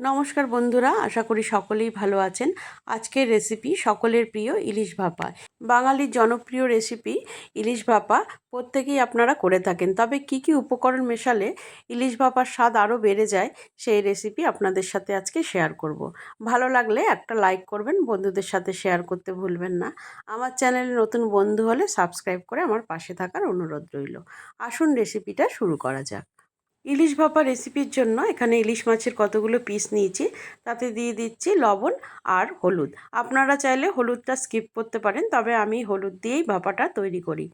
নমস্কার বন্ধুরা, আশা করি সকলেই ভালো আছেন। আজকের রেসিপি সকলের প্রিয় ইলিশ ভাপা। বাঙালির জনপ্রিয় রেসিপি ইলিশ ভাপা প্রত্যেকেই আপনারা করে থাকেন। তবে কি কি উপকরণ মেশালে ইলিশ ভাপার স্বাদ আরও বেড়ে যায়, সেই রেসিপি আপনাদের সাথে আজকে শেয়ার করব। ভালো লাগলে একটা লাইক করবেন, বন্ধুদের সাথে শেয়ার করতে ভুলবেন না। আমার চ্যানেলে নতুন বন্ধু হলে সাবস্ক্রাইব করে আমার পাশে থাকার অনুরোধ রইল। আসুন রেসিপিটা শুরু করা যাক। ইলিশ ভাপা রেসিপির জন্য এখানে ইলিশ মাছের কতগুলো পিস নিয়েছি। তাতে দিয়ে দিচ্ছি লবণ আর হলুদ। আপনারা চাইলে হলুদটা স্কিপ করতে পারেন, তবে আমি হলুদ দিয়েই ভাপাটা তৈরি করি।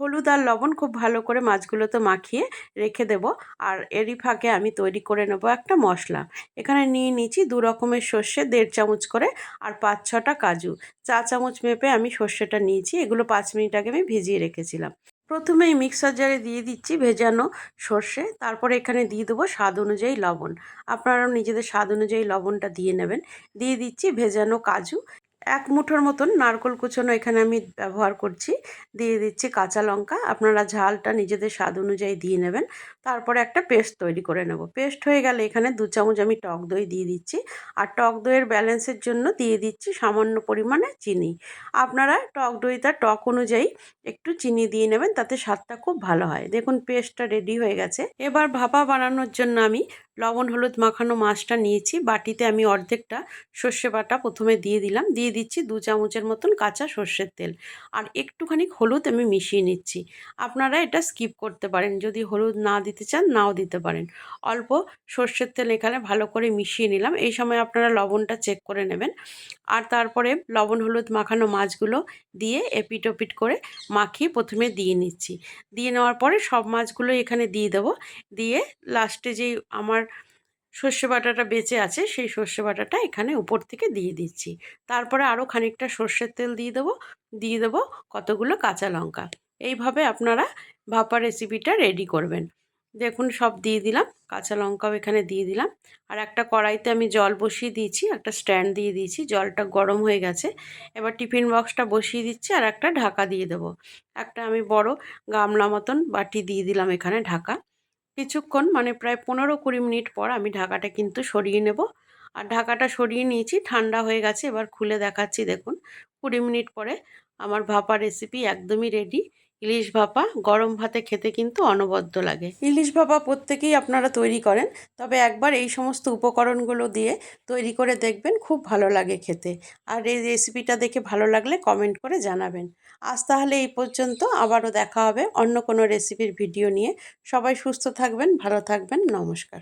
হলুদ আর লবণ খুব ভালো করে মাছগুলোতে মাখিয়ে রেখে দেব আর এরই ফাঁকে আমি তৈরি করে নেব একটা মশলা। এখানে নিয়ে নিয়েছি দু রকমের সর্ষে, দেড় চামচ করে আর পাঁচ ছটা কাজু। চা চামচ মেপে আমি সর্ষেটা নিয়েছি, এগুলো পাঁচ মিনিট আগে আমি ভিজিয়ে রেখেছিলাম। প্রথমে এই মিক্সার জারে দিয়ে দিচ্ছি ভেজানো সর্ষে, তারপরে এখানে দিয়ে দেবো স্বাদ অনুযায়ী লবণ। আপনারাও নিজেদের স্বাদ অনুযায়ী লবণটা দিয়ে নেবেন। দিয়ে দিচ্ছি ভেজানো কাজু। এক মুঠোর মতন নারকোল কুচোনো এখানে আমি ব্যবহার করছি। দিয়ে দিচ্ছি কাঁচা লঙ্কা। আপনারা ঝালটা নিজেদের স্বাদ অনুযায়ী দিয়ে নেবেন। তারপরে একটা পেস্ট তৈরি করে নেব। পেস্ট হয়ে গেলে এখানে দু চামচ আমি টক দই দিয়ে দিচ্ছি। আর টক দইয়ের ব্যালেন্সের জন্য দিয়ে দিচ্ছি সামান্য পরিমাণে চিনি। আপনারা টক দইটা টক অনুযায়ী একটু চিনি দিয়ে নেবেন, তাতে স্বাদটা খুব ভালো হয়। দেখুন, পেস্টটা রেডি হয়ে গেছে। এবার ভাপা বানানোর জন্য আমি লবণ, হলুদ মাখানো মাছটা নিয়েছি। বাটিতে আমি অর্ধেকটা সর্ষে বাটা প্রথমে দিয়ে দিলাম। দিয়ে দিচ্ছি দু চামচের মতন কাঁচা সর্ষের তেল। আর একটুখানি হলুদ আমি মিশিয়ে নিচ্ছি। আপনারা এটা স্কিপ করতে পারেন। যদি হলুদ না দিতে চান, নাও দিতে পারেন। অল্প সর্ষের তেল এখানে ভালো করে মিশিয়ে নিলাম। এই সময় আপনারা লবণটা চেক করে নেবেন। আর তারপরে লবণ হলুদ মাখানো মাছগুলো দিয়ে এপিট ওপিট করে মাখিয়ে প্রথমে দিয়ে নিচ্ছি। দিয়ে নেওয়ার পরে সব মাছগুলো এখানে দিয়ে দেবো। দিয়ে লাস্টে যেই আমার সর্ষে বাটাটা বেঁচে আছে, সেই সর্ষে বাটাটা এখানে উপর থেকে দিয়ে দিচ্ছি। তারপরে আরও খানিকটা সর্ষের তেল দিয়ে দেবো দিয়ে দেবো কতগুলো কাঁচা লঙ্কা। এইভাবে আপনারা ভাপা রেসিপিটা রেডি করবেন। দেখুন, সব দিয়ে দিলাম, কাঁচা লঙ্কাও এখানে দিয়ে দিলাম। আর একটা কড়াইতে আমি জল বসিয়ে দিয়েছি, একটা স্ট্যান্ড দিয়ে দিয়েছি, জলটা গরম হয়ে গেছে। এবার টিফিন বক্সটা বসিয়ে দিচ্ছি আর একটা ঢাকা দিয়ে দেবো। একটা আমি বড় গামলা মতন বাটি দিয়ে দিলাম এখানে ঢাকা। কিছুক্ষণ মানে প্রায় পনেরো কুড়ি মিনিট পর আমি ঢাকাটা কিন্তু সরিয়ে নেব। আর ঢাকাটা সরিয়ে নিয়েছি, ঠান্ডা হয়ে গেছে, এবার খুলে দেখাচ্ছি, দেখুন। কুড়ি মিনিট পরে আমার ভাপা রেসিপি একদমই রেডি ইলিশ ভাপা গরম ভাতে খেতে কিন্তু অনবদ্য লাগে। ইলিশ ভাপা প্রত্যেকেই আপনারা তৈরি করেন, তবে একবার এই সমস্ত উপকরণগুলো দিয়ে তৈরি করে দেখবেন খুব ভালো লাগে খেতে। আর এই রেসিপিটা দেখে ভালো লাগলে কমেন্ট করে জানাবেন। আজ তাহলে এই পর্যন্ত, আবারও দেখা হবে অন্য কোনো রেসিপির ভিডিও নিয়ে। সবাই সুস্থ থাকবেন, ভালো থাকবেন, নমস্কার।